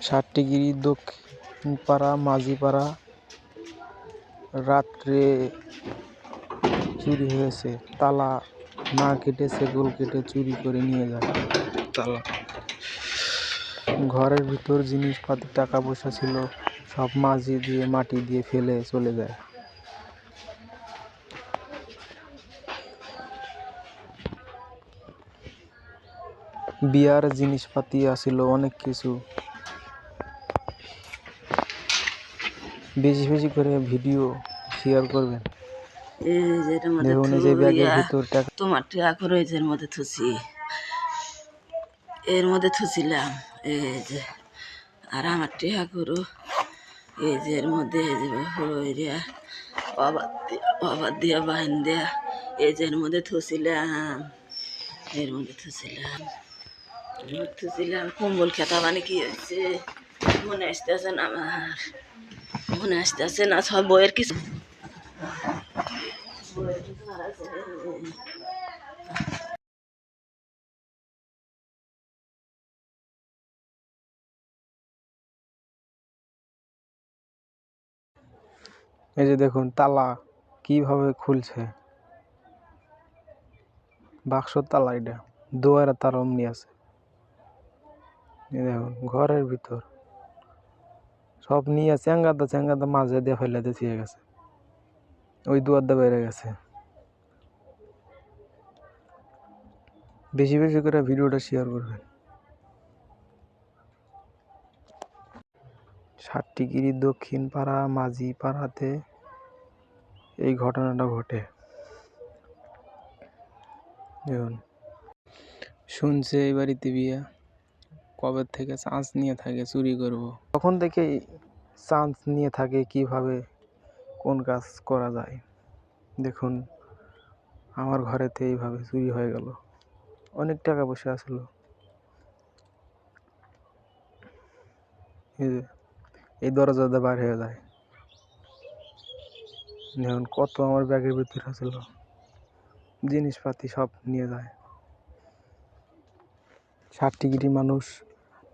সাতটিগিরি দক্ষিণপাড়া, মাঝিপাড়া রাত্রে চুরি হয়েছে। তালা না কেটে সেগুল কেটে চুরি করে নিয়ে যায়। তালা। ঘরের ভিতর জিনিসপাতি টাকা পয়সা ছিল, সব মাঝি দিয়ে মাটি দিয়ে ফেলে চলে যায়। বিয়ার জিনিসপাতি আছিল অনেক কিছু। বেশি বেশি করে ভিডিও শেয়ার করবেন। এই যে এটার মধ্যে দেখুন এই যে ব্যাগের ভিতর টাকা তোমার টাকা রয়েছে এর মধ্যে থুসি। এর মধ্যে থুছিলাম এই যে। আর আমার টেহা করু এই যে এর মধ্যে এই যে হইয়া অবাদ দিয়া অবাদ দিয়া বাহিন দিয়া এই যে এর মধ্যে থুছিলাম এর মধ্যে এর মধ্যে কম্বল খেতা মানে কি হয়েছে? মনে আসতেছে না আমার। মনে আসতেছে না, সব বইয়ের কিছু। এই যে দেখুন, তালা কীভাবে খুলছে। বাক্সর তালা এটা, দুয়ারে তার অমনি আছে। দেখুন, ঘরের ভিতর। সব নিয়ে চেঙ্গাদা চেঙ্গাদা মাঝে দিয়ে ফেলে দিয়ে থিয়ে গেছে। ওই দুয়ার দিয়ে বেড়ে গেছে। বেশি বেশি করে ভিডিওটা শেয়ার করবেন। সাতটিগিরি দক্ষিণ পাড়া, মাঝি পাড়াতে এই ঘটনাটা ঘটে। দেখুন। শুনছে এই বাড়িতে বিয়ে। কবে থেকে চান্স নিয়ে থাকে চুরি করব? তখন থেকেই চান্স নিয়ে থাকে, কীভাবে, কোন কাজ করা যায়? দেখুন, আমার ঘরেতে এইভাবে চুরি হয়ে গেল। অনেক টাকা পয়সা আসলো। এই যে, এই দরজা বার হয়ে যায়। দেখুন, কত আমার ব্যাগের ভিতরে আছিল জিনিসপাতি সব নিয়ে যায়। ষাট টিকিটি মানুষ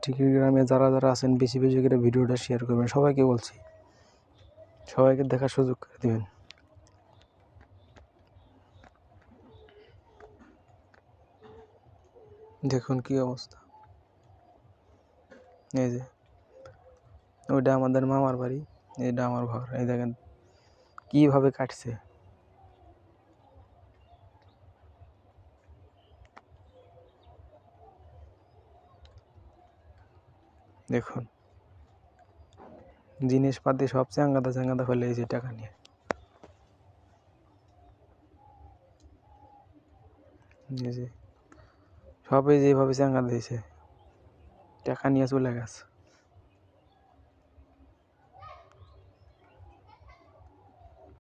টিকিট গ্রামে যারা যারা আছেন, বেশি বেশি করে ভিডিওটা শেয়ার করবেন। সবাইকে বলছি, সবাইকে দেখার সুযোগ করে দেবেন। দেখুন কি অবস্থা। এই যে, ওইটা আমাদের মামার বাড়ি এটা আমার ঘর। এই দেখেন, কীভাবে কাটছে। দেখুন। জিনিসপাতি সব চাঙ্গাদা চাঙ্গাদা এই যে টাকা নিয়ে। সবাই যেভাবে চাঙ্গা দিয়েছে, টাকা নিয়ে চলে গেছে।